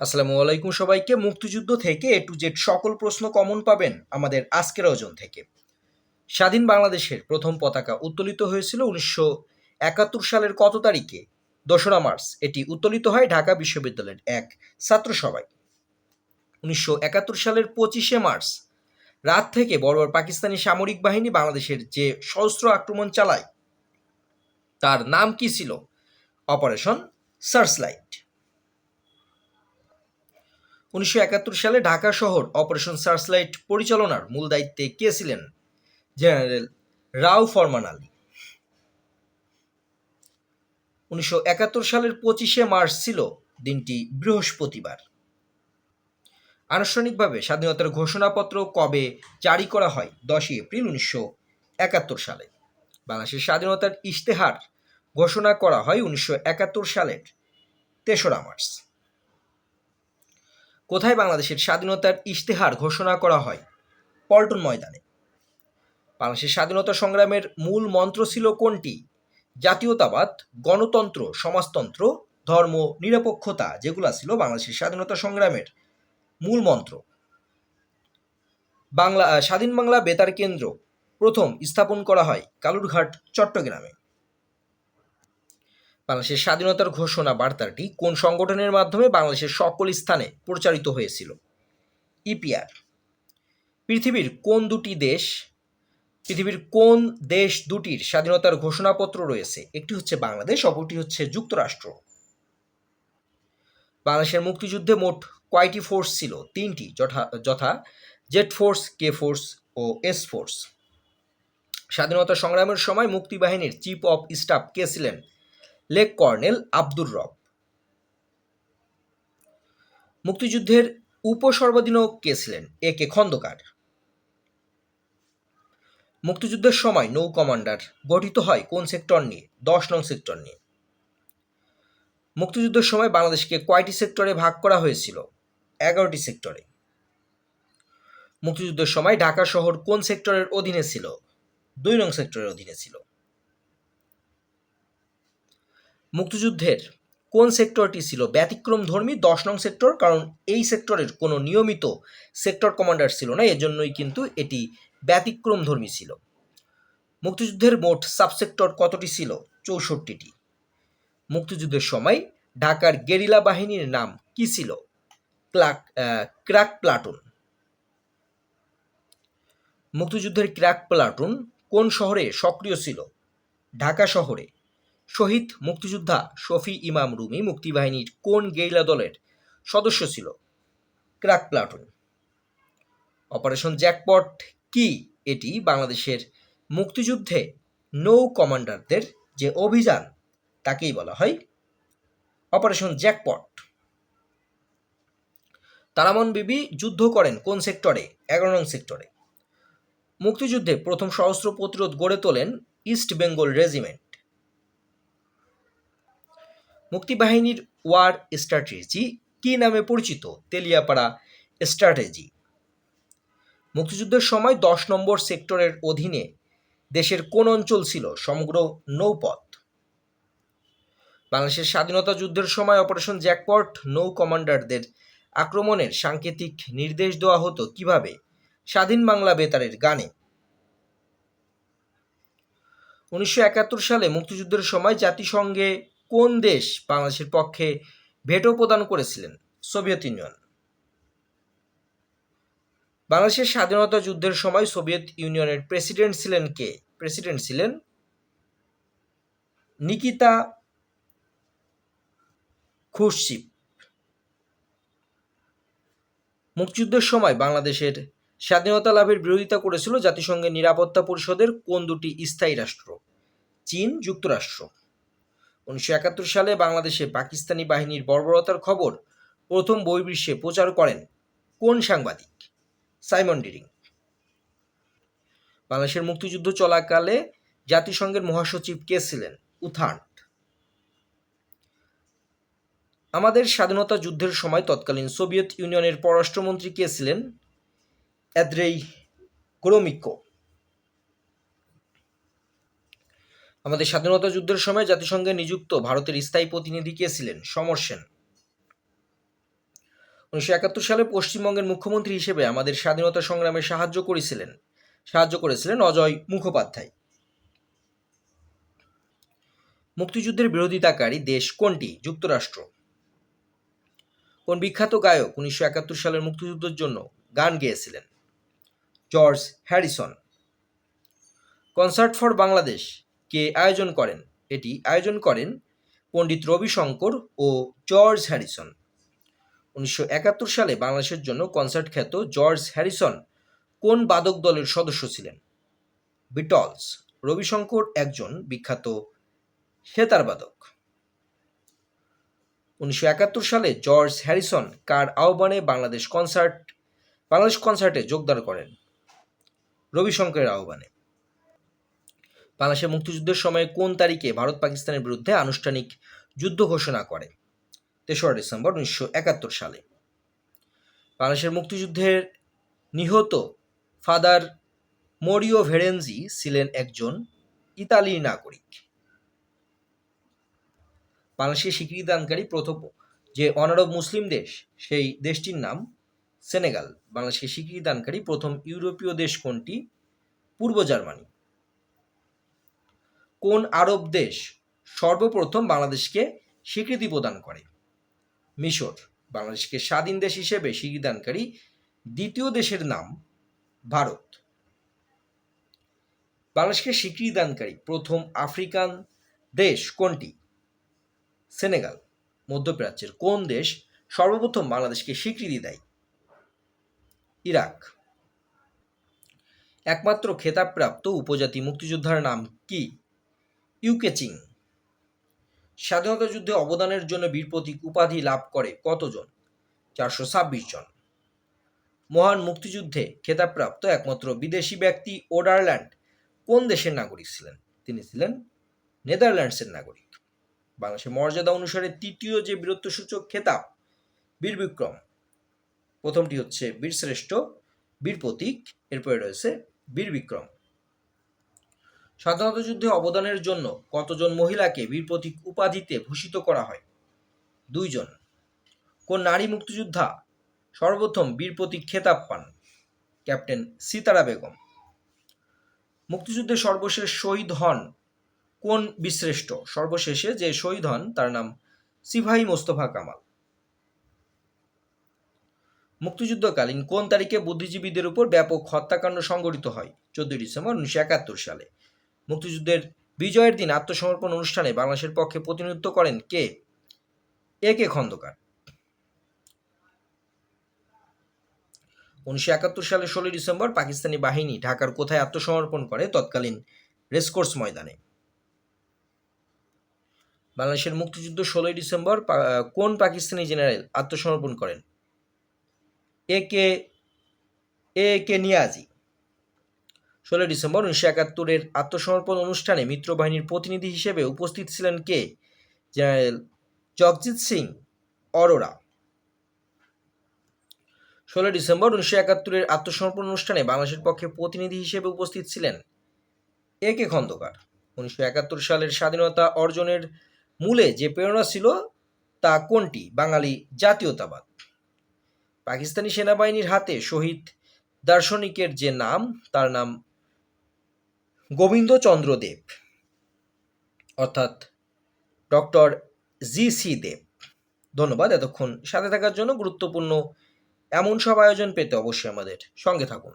আসসালামু আলাইকুম সবাইকে। মুক্তিযুদ্ধ থেকে এ টু জেড সকল প্রশ্ন কমন পাবেন আমাদের আজকের ওজন থেকে। স্বাধীন বাংলাদেশের প্রথম পতাকা উত্তোলিত হয়েছিল উনিশশো একাত্তর সালের কত তারিখে? দোসরা মার্চ। এটি উত্তোলিত হয় ঢাকা বিশ্ববিদ্যালয়ের এক ছাত্র ছাত্রসভায়। উনিশশো একাত্তর সালের পঁচিশে মার্চ। রাত থেকে বর্বর পাকিস্তানি সামরিক বাহিনী বাংলাদেশের যে সশস্ত্র আক্রমণ চালায়, তার নাম কি ছিল? Operation searchlight. উনিশশো একাত্তর সালে ঢাকা শহর অপারেশন সার্চলাইট পরিচালনার মূল দায়িত্বে কে ছিলেন? জেনারেল রাও ফরমান আলী। উনিশশো একাত্তর সালের পঁচিশে মার্চ ছিল দিনটি বৃহস্পতিবার। আনুষ্ঠানিকভাবে স্বাধীনতার ঘোষণাপত্র কবে জারি করা হয়? দশই এপ্রিল উনিশশো একাত্তর সালে। বাংলাদেশের স্বাধীনতার ইশতেহার ঘোষণা করা হয় উনিশশো একাত্তর সালের তেসরা মার্চ। কোথায় বাংলাদেশের স্বাধীনতার ইশতেহার ঘোষণা করা হয়? পল্টন ময়দানে। বাংলাদেশের স্বাধীনতা সংগ্রামের মূল মন্ত্র ছিল কোনটি? জাতীয়তাবাদ, গণতন্ত্র, সমাজতন্ত্র, ধর্ম, নিরপেক্ষতা যেগুলা ছিল বাংলাদেশের স্বাধীনতা সংগ্রামের মূল মন্ত্র। বাংলা, স্বাধীন বাংলা বেতার কেন্দ্র প্রথম স্থাপন করা হয় কালুরঘাট, চট্টগ্রামে। বাংলাদেশের স্বাধীনতার ঘোষণা বার্তাটি কোন সংগঠনের মাধ্যমে বাংলাদেশের সকল স্থানে প্রচারিত হয়েছিল? ইপিআর পৃথিবীর কোন দুটি দেশ, পৃথিবীর কোন দেশ দুটির স্বাধীনতার ঘোষণাপত্র রয়েছে? একটি হচ্ছে বাংলাদেশ, অপরটি হচ্ছে যুক্তরাষ্ট্র। বাংলাদেশের মুক্তিযুদ্ধে মোট কয়টি ফোর্স ছিল? তিনটি, যথা যথা জেড ফোর্স কে ফোর্স ও এস ফোর্স স্বাধীনতা সংগ্রামের সময় মুক্তিবাহিনীর চিফ অফ স্টাফ কে ছিলেন লেক কর্নেল আব্দুর রব। মুক্তিযুদ্ধের উপসর্বাধীনক কে ছিলেন? এ কে খন্দকার। মুক্তিযুদ্ধের সময় নৌ কমান্ডার গঠিত হয় কোন সেক্টর নিয়ে? দশ নং সেক্টর নিয়ে। মুক্তিযুদ্ধের সময় বাংলাদেশকে কয়টি সেক্টরে ভাগ করা হয়েছিল? এগারোটি সেক্টরে। মুক্তিযুদ্ধের সময় ঢাকা শহর কোন সেক্টরের অধীনে ছিল? দুই নং সেক্টরের অধীনে ছিল। মুক্তিযুদ্ধের কোন সেক্টরটি ছিল? ব্যতিক্রম ধর্মী দশ নং সেক্টর, কারণ এই সেক্টরের কোনো নিয়মিত সেক্টর কমান্ডার ছিল না, এজন্যই কিন্তু এটি ব্যতিক্রম ধর্মী ছিল। মুক্তিযুদ্ধের মোট সাবসেক্টর কতটি ছিল? চৌষট্টিটি। মুক্তিযুদ্ধের সময় ঢাকার গেরিলা বাহিনীর নাম কি ছিল? ক্লাক ক্র্যাক প্লাটুন। মুক্তিযুদ্ধের ক্র্যাক প্লাটুন কোন শহরে সক্রিয় ছিল? ঢাকা শহরে। শহীদ মুক্তিযোদ্ধা শফি ইমাম রুমি মুক্তিবাহিনীর কোন গেইলা দলের সদস্য ছিল? Crack platoon. অপারেশন জ্যাকপট কি? এটি বাংলাদেশের মুক্তিযুদ্ধে নৌ কমান্ডারদের যে অভিযান, তাকেই বলা হয় অপারেশন জ্যাকপট। তারামন বিবি যুদ্ধ করেন কোন সেক্টরে? এগারো নং সেক্টরে। মুক্তিযুদ্ধে প্রথম সশস্ত্র প্রতিরোধ গড়ে তোলেন ইস্ট বেঙ্গল রেজিমেন্ট। মুক্তিবাহিনীর ওয়ার স্ট্র্যাটেজি কি নামে পরিচিত? তেলিয়াপাড়া স্ট্র্যাটেজি। মুক্তিযুদ্ধের সময় দশ নম্বর সেক্টরের অধীনে দেশের কোন অঞ্চল ছিল? সমগ্র নৌপথ। বাংলাদেশের স্বাধীনতা যুদ্ধের সময় অপারেশন জ্যাকপট, নৌ কমান্ডারদের আক্রমণের সাংকেতিক নির্দেশ দেওয়া হতো কীভাবে? স্বাধীন বাংলা বেতারের গানে। উনিশশো একাত্তর সালে মুক্তিযুদ্ধের সময় জাতিসংঘে কোন দেশ বাংলাদেশের পক্ষে ভেটো প্রদান করেছিলেন? Soviet Union. বাংলাদেশের স্বাধীনতা যুদ্ধের সময় সোভিয়েত ইউনিয়নের প্রেসিডেন্ট ছিলেন কে? প্রেসিডেন্ট ছিলেন নিকিতা খুরশিপ মুক্তিযুদ্ধের সময় বাংলাদেশের স্বাধীনতা লাভের বিরোধিতা করেছিল জাতিসংঘের নিরাপত্তা পরিষদের কোন দুটি স্থায়ী রাষ্ট্র? চীন, যুক্তরাষ্ট্র। উনিশশো একাত্তর সালে বাংলাদেশে পাকিস্তানি বাহিনীর বর্বরতার খবর প্রথম বহির্বিশ্বে প্রচার করেন কোন সাংবাদিক? Simon Dring. বাংলাদেশের মুক্তিযুদ্ধ চলাকালে জাতিসংঘের মহাসচিব কে ছিলেন? উথান্ট আমাদের স্বাধীনতা যুদ্ধের সময় তৎকালীন সোভিয়েত ইউনিয়নের পররাষ্ট্রমন্ত্রী কে ছিলেন? অ্যাদ্রেই গ্রোমিকো। আমাদের স্বাধীনতা যুদ্ধের সময় জাতিসংঘে নিযুক্ত ভারতের স্থায়ী প্রতিনিধি কে ছিলেন? সমর সেন। উনিশশো একাত্তর সালে পশ্চিমবঙ্গের মুখ্যমন্ত্রী হিসেবে আমাদের স্বাধীনতা সংগ্রামে সাহায্য করেছিলেন। সাহায্য করেছিলেন অজয় মুখোপাধ্যায়। মুক্তিযুদ্ধের বিরোধিতাকারী দেশ কোনটি? যুক্তরাষ্ট্র। কোন বিখ্যাত গায়ক উনিশশো একাত্তর সালের মুক্তিযুদ্ধের জন্য গান গেয়েছিলেন? George Harrison. Concert for Bangladesh কে আয়োজন করেন? এটি আয়োজন করেন পণ্ডিত রবিশঙ্কর ও জর্জ হ্যারিসন। উনিশশো একাত্তর সালে বাংলাদেশের জন্য কনসার্ট খ্যাত জর্জ হ্যারিসন কোন বাদক দলের সদস্য ছিলেন? বিটলস। রবিশঙ্কর একজন বিখ্যাত সেতার বাদক। উনিশশো একাত্তর সালে জর্জ হ্যারিসন কার আহ্বানে বাংলাদেশ কনসার্ট বাংলাদেশ কনসার্টে যোগদান করেন? রবিশঙ্করের আহ্বানে। বাংলাদেশের মুক্তিযুদ্ধের সময় কোন তারিখে ভারত পাকিস্তানের বিরুদ্ধে আনুষ্ঠানিক যুদ্ধ ঘোষণা করে? তেসরা ডিসেম্বর উনিশশো একাত্তর সালে। বাংলাদেশের মুক্তিযুদ্ধের নিহত ফাদার মরিও ভেরেনজি ছিলেন একজন ইতালির নাগরিক। বাংলাদেশের স্বীকৃতিদানকারী প্রথম যে অনারব মুসলিম দেশ, সেই দেশটির নাম সেনেগাল। বাংলাদেশের স্বীকৃতিদানকারী প্রথম ইউরোপীয় দেশ কোনটি? পূর্ব জার্মানি। কোন আরব দেশ সর্বপ্রথম বাংলাদেশকে স্বীকৃতি প্রদান করে? মিশর, বাংলাদেশকে স্বাধীন দেশ হিসেবে স্বীকৃতিদানকারী দ্বিতীয় দেশের নাম ভারত। বাংলাদেশকে স্বীকৃতিদানকারী প্রথম আফ্রিকান দেশ কোনটি? সেনেগাল, মধ্যপ্রাচ্যের কোন দেশ সর্বপ্রথম বাংলাদেশকে স্বীকৃতি দেয়? ইরাক। একমাত্র খেতাবপ্রাপ্ত উপজাতি মুক্তিযোদ্ধার নাম কি? ইউকেচিং। স্বাধীনতা যুদ্ধে অবদানের জন্য বীর প্রতীক উপাধি লাভ করে কতজন? চারশো ছাব্বিশ জন। মহান মুক্তিযুদ্ধে খেতাবপ্রাপ্ত একমাত্র বিদেশি ব্যক্তি ওডারল্যান্ড। কোন দেশের নাগরিক ছিলেন? তিনি ছিলেন নেদারল্যান্ডসের নাগরিক। বাংলাদেশের মর্যাদা অনুসারে তৃতীয় যে বীরত্বসূচক খেতাব বীর বিক্রম প্রথমটি হচ্ছে বীরশ্রেষ্ঠ বীর প্রতীক এরপরে রয়েছে বীর বিক্রম স্বাধীনতা যুদ্ধে অবদানের জন্য কতজন মহিলাকে বীর প্রতীক উপাধিতে ভূষিত করা হয়? দুইজন। কোন নারী মুক্তিযোদ্ধা সর্বপ্রথম বীর প্রতীক খেতাব পান? ক্যাপ্টেন সিতারা বেগম। মুক্তিযুদ্ধে সর্বশেষ শহীদ হন কোন বিশ্রেষ্ঠ? সর্বশেষে যে শহীদ হন তার নাম সিভাই মোস্তফা কামাল। মুক্তিযুদ্ধকালীন কোন তারিখে বুদ্ধিজীবীদের উপর ব্যাপক হত্যাকাণ্ড সংঘটিত হয়? চোদ্দই ডিসেম্বর উনিশশো একাত্তর সালে। মুক্তিযুদ্ধের বিজয়ের দিন আত্মসমর্পণ অনুষ্ঠানে বাংলাদেশের পক্ষে প্রতিনিধিত্ব করেন কে? এ কে খন্দকার। উনিশশো একাত্তর সালের ষোলোই ডিসেম্বর পাকিস্তানি বাহিনী ঢাকার কোথায় আত্মসমর্পণ করে? তৎকালীন রেসকোর্স ময়দানে। বাংলাদেশের মুক্তিযুদ্ধ ষোলোই ডিসেম্বর কোন পাকিস্তানি জেনারেল আত্মসমর্পণ করেন? এ কে এ কে নিয়াজি। ষোলোই ডিসেম্বর উনিশশো একাত্তরের আত্মসমর্পণ অনুষ্ঠানে মিত্রবাহিনীর প্রতিনিধি হিসেবে উপস্থিত ছিলেন কে? জেনারেল জগজিৎ সিং অরোরা। ষোলো ডিসেম্বর উনিশশো একাত্তরের আত্মসমর্পণ অনুষ্ঠানে বাংলাদেশের পক্ষে প্রতিনিধি হিসেবে উপস্থিত ছিলেন এ কে খন্দকার। উনিশশো একাত্তর সালের স্বাধীনতা অর্জনের মূলে যে প্রেরণা ছিল তা কোনটি? বাঙালি জাতীয়তাবাদ। পাকিস্তানি সেনাবাহিনীর হাতে শহীদ দার্শনিকের যে নাম, তার নাম গোবিন্দচন্দ্র দেব অর্থাৎ ডক্টর জি সি দেব। ধন্যবাদ এতক্ষণ সাথে থাকার জন্য গুরুত্বপূর্ণ এমন সব আয়োজন পেতে অবশ্যই আমাদের সঙ্গে থাকুন।